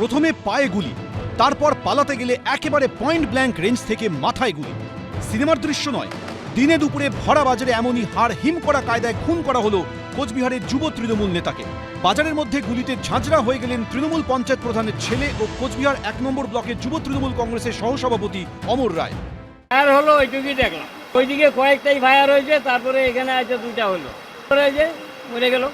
প্রথমে পায়ে গুলি, তারপর পালাতে গেলে একেবারে পয়েন্ট ব্ল্যাঙ্ক রেঞ্জ থেকে মাথায় গুলি। সিনেমার দৃশ্য নয়, দিনে দুপুরে ভরা বাজারে এমনই হাড় হিম করা কায়দায় খুন করা হলো কোচবিহারের যুব তৃণমূল নেতাকে। বাজারের মধ্যে গুলিতে ঝাঁঝরা হয়ে গেলেন তৃণমূল পঞ্চায়েত প্রধানের ছেলে ও কোচবিহার এক নম্বর ব্লকের যুব তৃণমূল কংগ্রেসের সহসভাপতি অমর রায়। হলো ওইটুকুই দেখলাম। ওইদিকে কয়েকটাই ফায়ার হয়েছে, তারপরে এখানে আছে দুইটা হলো। মরে গেল।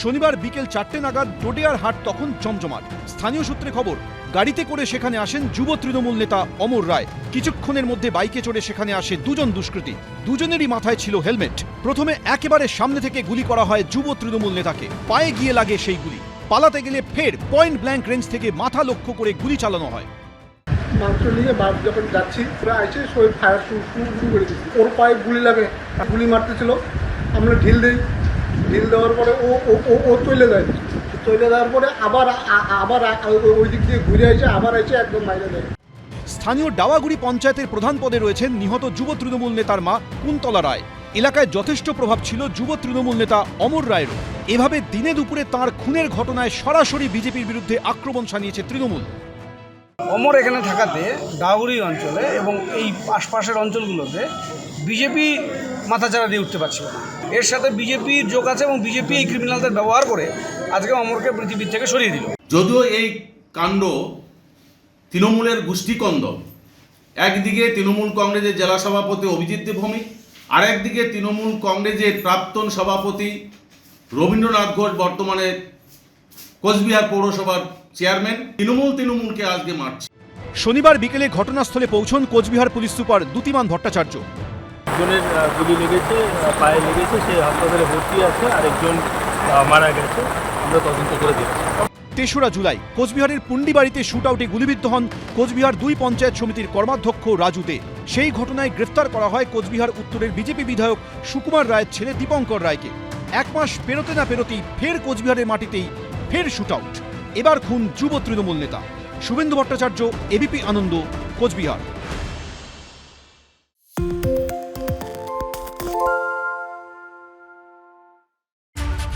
শনিবার বিকেল চারটে নাগাদ ডোডিয়ার হাট তখন জমজমাট। স্থানীয় সূত্রে খবর, গাড়িতে করে সেখানে আসেন যুব তৃণমূল নেতা অমর রায়। কিছুক্ষণের মধ্যে বাইকে চড়ে সেখানে আসে দুজন দুষ্কৃতী। দুজনেরই মাথায় ছিল হেলমেট। প্রথমে একেবারে সামনে থেকে গুলি করা হয় যুব তৃণমূল নেতাকে। পায়ে গিয়ে লাগে সেই গুলি। পালাতে গেলে ফের পয়েন্ট ব্ল্যাঙ্ক রেঞ্জ থেকে মাথা লক্ষ্য করে গুলি চালানো হয়। মাংস নিয়ে যখন যাচ্ছি, ওরা সবাই ফায়ার শুরু করে ওর পায়ে গুলি লাগে। গুলি মারতেছিল আমরা ঢিল দিই। ঢিল দেওয়ার পরে ও ও ও ও চলে যায়। চলে যাওয়ার পরে আবার আবার ওই- দিক দিয়ে ঘুরে এসে আবার এসে একদম মাইরে দেয় স্থানীয় ডাওয়াগুড়ি পঞ্চায়েতের প্রধান পদে রয়েছেন নিহত যুব তৃণমূল নেতার মা কুন্তলা রায়। এলাকায় যথেষ্ট প্রভাব ছিল যুব তৃণমূল নেতা অমর রায়েরও। এভাবে দিনে দুপুরে তার খুনের ঘটনায় সরাসরি বিজেপির বিরুদ্ধে আক্রমণ শানিয়েছে তৃণমূল। অমর এখানে থাকাতে ডাউরি অঞ্চলে এবং এই আশপাশের অঞ্চলগুলোতে বিজেপি মাথাচাড়া দিয়ে উঠতে পারছিল না। এর সাথে বিজেপির যোগ আছে এবং বিজেপি এই ক্রিমিনালদের ব্যবহার করে আজকে অমরকে পৃথিবীর থেকে সরিয়ে দিল। যদিও এই কাণ্ড তৃণমূলের গোষ্ঠীকন্দ একদিকে তৃণমূল কংগ্রেসের জেলা সভাপতি অভিজিৎ ভৌমিক আর একদিকে তৃণমূল কংগ্রেসের প্রাক্তন সভাপতি রবীন্দ্রনাথ ঘোষ বর্তমানে কোচবিহার পৌরসভার চেয়ারম্যান। তৃণমূল তৃণমূলকে আজকে মারছে। শনিবার বিকেলে ঘটনাস্থলে পৌঁছন কোচবিহার পুলিশ সুপার দ্যুতিমান ভট্টাচার্য। একজনের গুলি লেগেছে পায়ে লেগেছে, সে হাসপাতালে ভর্তি আছে, আরেকজন মারা গেছে। আমরা তদন্ত করে দেখছি। তেসরা জুলাই, কোচবিহারের পুন্ডিবাড়িতে শুট আউটে গুলিবিদ্ধ হন কোচবিহার দুই পঞ্চায়েত সমিতির কর্মাধ্যক্ষ রাজু দে সেই ঘটনায় গ্রেফতার করা হয় কোচবিহার উত্তরের বিজেপি বিধায়ক সুকুমার রায়ের ছেলে দীপঙ্কর রায়কে। এক মাস পেরোতে না পেরোতেই ফের কোচবিহারের মাটিতেই ফের শুট আউট এবার খুন যুব তৃণমূল নেতা। শুভেন্দু ভট্টাচার্য এবিপি আনন্দ, কোচবিহার।